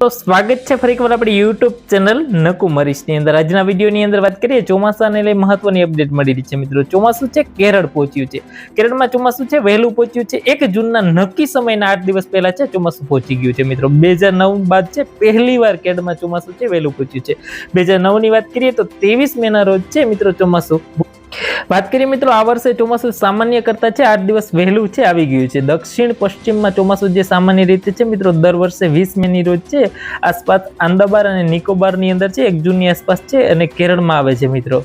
તો સ્વાગત છે ફરી એકવાર આપણી યુટ્યુબ ચેનલ નકુમરીશની અંદર. આજના વિડીયોની અંદર વાત કરીએ ચોમાસાને લઈ મહત્વની અપડેટ મળી રહી છે મિત્રો. ચોમાસું છે કેરળ પહોંચ્યું છે. કેરળમાં ચોમાસું છે, વહેલું પહોંચ્યું છે. એક જૂનના નક્કી સમયના આઠ દિવસ પહેલા છે ચોમાસું પહોંચી ગયું છે મિત્રો. બે બાદ છે પહેલી વાર કેરળમાં ચોમાસું છે, વહેલું પહોંચ્યું છે. બે નવની વાત કરીએ તો ત્રેવીસ મેના રોજ છે મિત્રો ચોમાસું. વાત કરીએ મિત્રો, આ વર્ષે ચોમાસું સામાન્ય કરતા છે, આઠ દિવસ વહેલું છે, આવી ગયું છે. દક્ષિણ પશ્ચિમમાં ચોમાસું જે સામાન્ય રીતે છે મિત્રો, દર વર્ષે વીસ મેની રોજ છે. આસપાસ આંદાબાર અને નિકોબારની અંદર છે, એક જૂનની આસપાસ છે અને કેરળમાં આવે છે મિત્રો.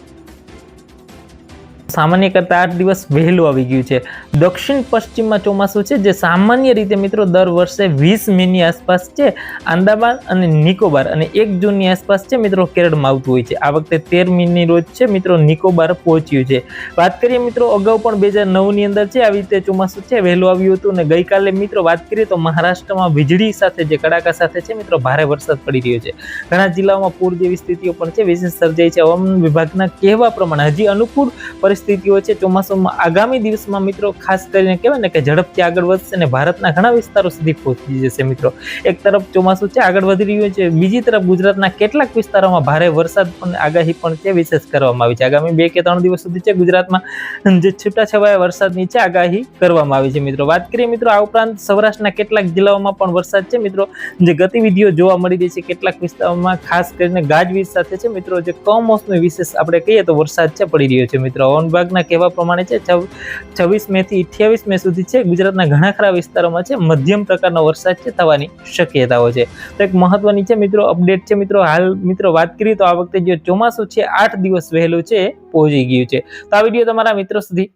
સામાન્ય કરતાં આઠ દિવસ વહેલું આવી ગયું છે. દક્ષિણ પશ્ચિમમાં ચોમાસું છે, જે સામાન્ય રીતે મિત્રો દર વર્ષે વીસ મેની આસપાસ છે. આંદામાન અને નિકોબાર અને એક જૂનની આસપાસ છે મિત્રો કેરળમાં આવતું હોય છે. આ વખતે તેર મીની રોજ છે મિત્રો નિકોબાર પહોંચ્યું છે. વાત કરીએ મિત્રો અગાઉ પણ બે હજાર નવની અંદર છે, આવી રીતે ચોમાસું છે, વહેલું આવ્યું હતું અને ગઈકાલે મિત્રો વાત કરીએ તો મહારાષ્ટ્રમાં વીજળી સાથે જે કડાકા સાથે છે મિત્રો ભારે વરસાદ પડી રહ્યો છે. ઘણા જિલ્લાઓમાં પૂર જેવી સ્થિતિઓ પણ છે, વિશેષ સર્જાઈ છે. હવામાન વિભાગના કહેવા પ્રમાણે હજી અનુકૂળ પરિસ્થિતિઓ છે, ચોમાસામાં આગામી દિવસમાં મિત્રો ખાસ કરીને કહેવાય ને કે ઝડપથી આગળ વધશે અને ભારતના ઘણા વિસ્તારો સુધી પહોંચી જશે મિત્રો. એક તરફ ચોમાસું છે, આગળ વધી રહ્યું છે, બીજી તરફ ગુજરાતના કેટલાક વિસ્તારોમાં ભારે વરસાદ પણ, આગાહી પણ છે, વિશેષ કરવામાં આવી છે. આગામી બે કે ત્રણ દિવસ સુધી છે, ગુજરાતમાં જે છૂટાછવાયા વરસાદની છે, આગાહી કરવામાં આવી છે મિત્રો. વાત કરીએ મિત્રો, આ ઉપરાંત સૌરાષ્ટ્રના કેટલાક જિલ્લાઓમાં પણ વરસાદ છે મિત્રો. જે ગતિવિધિઓ જોવા મળી રહી છે, કેટલાક વિસ્તારોમાં ખાસ કરીને ગાજવીજ સાથે છે મિત્રો. જે કમોસમી વિશેષ આપણે કહીએ તો વરસાદ છે, પડી રહ્યો છે મિત્રો. હવામાન વિભાગના કહેવા પ્રમાણે છે છવ્વીસ મે થી અઠ્યાવીસ મે સુધી છે, ગુજરાતના ઘણા ખરા વિસ્તારોમાં છે, મધ્યમ પ્રકારનો વરસાદ છે, થવાની શક્યતાઓ છે. તો એક મહત્વની છે મિત્રો, અપડેટ છે મિત્રો, હાલ મિત્રો વાત કરીએ તો આ વખતે જે ચોમાસું છે, આઠ દિવસ વહેલું છે, પહોંચી ગયું છે. તો આ વીડિયો તમારા મિત્રો સુધી